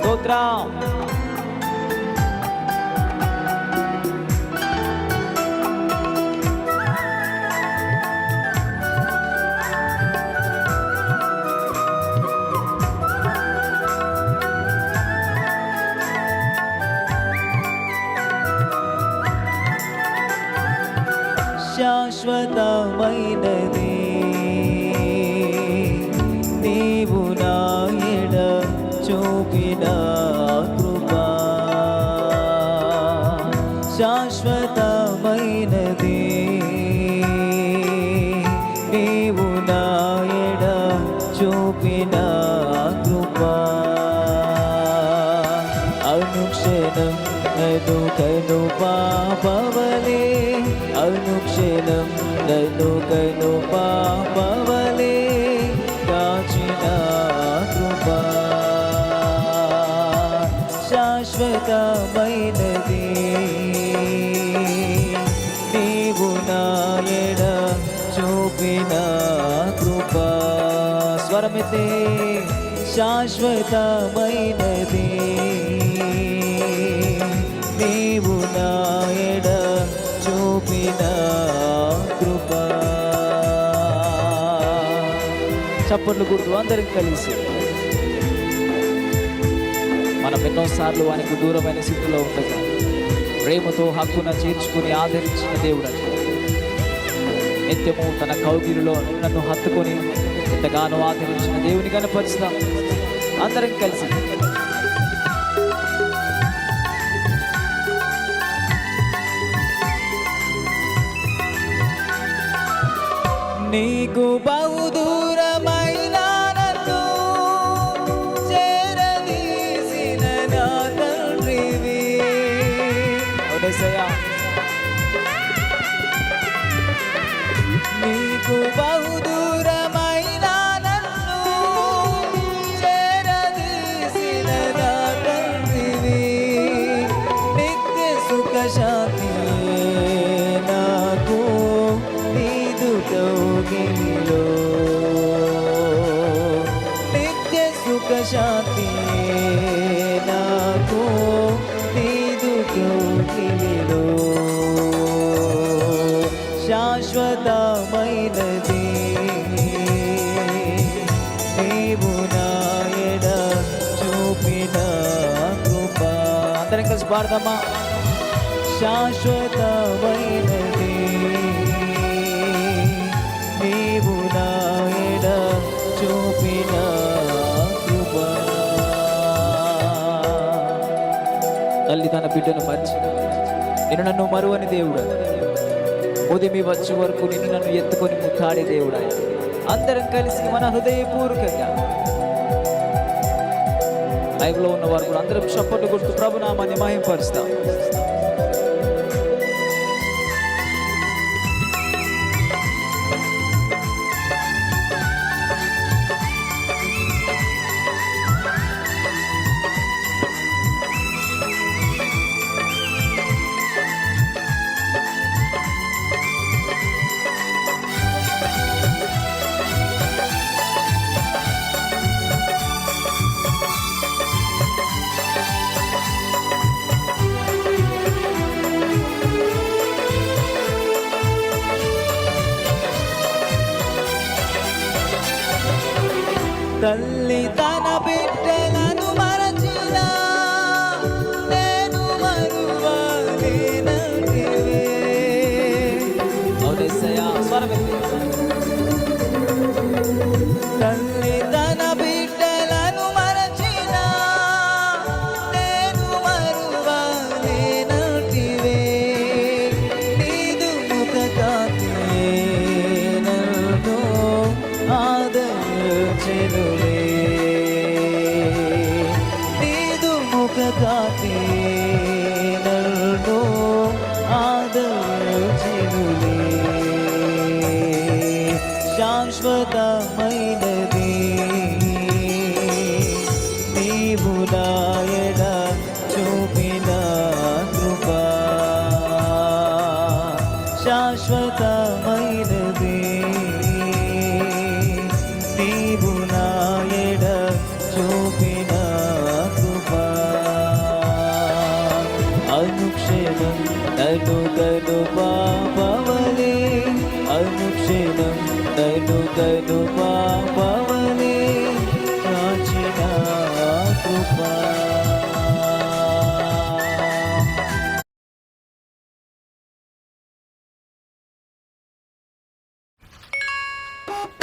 స్తోత్రం శాశ్వతమైనది నను కను పాపవలే అనుక్షణం నను కను పాపవలే కాచిన కృపా. శాశ్వతమైనది. నీవు నా చూపిన కృపా. స్వరమితే శాశ్వతమైనది. నీవు నాయడ చూపిన కృప. చప్పట్లు గుర్తు అందరం కలిసి. మనం ఎన్నోసార్లు వానికి దూరమైన స్థితిలో ఉండగా ప్రేమతో హక్కున చేర్చుకుని ఆదరించిన దేవుడు నిత్యము తన కౌగిలిలో నన్ను హత్తుకొని ఎంతగానో ఆదరించిన దేవుని కనపరుస్తాం అందరం కలిసి. నీకు బహుదూరమైన నన్ను చేరదీసిన నా తండ్రివి. నీకు బహుదూర నాకు నీదు కౌగిలిలో శాశ్వతమైనది. నీవు చూపిన కృపా. అందరం కలిసి పాడదామా? తల్లి తన బిడ్డను మర్చి నేను నన్ను మరువని దేవుడు ఉదిమి వచ్చే వరకు నిన్ను నన్ను ఎత్తుకొని ముఖాడే దేవుడు ఆయన. అందరం కలిసి మన హృదయపూర్వకంగా లైవ్లో ఉన్న వారు కూడా అందరం చప్పట్లు కొడుతూ ప్రభునామాన్ని మహింపరుస్తాం తల్లి తన బిడ్డ ఆదరించెనులే. నీదు ముఖ కాంతి నన్ను ఆదరించెనులే. శాశ్వతమైనది నను తను పాపవలే అనుక్షణం నను తను పాపవలే ప్రాచీన కృపా.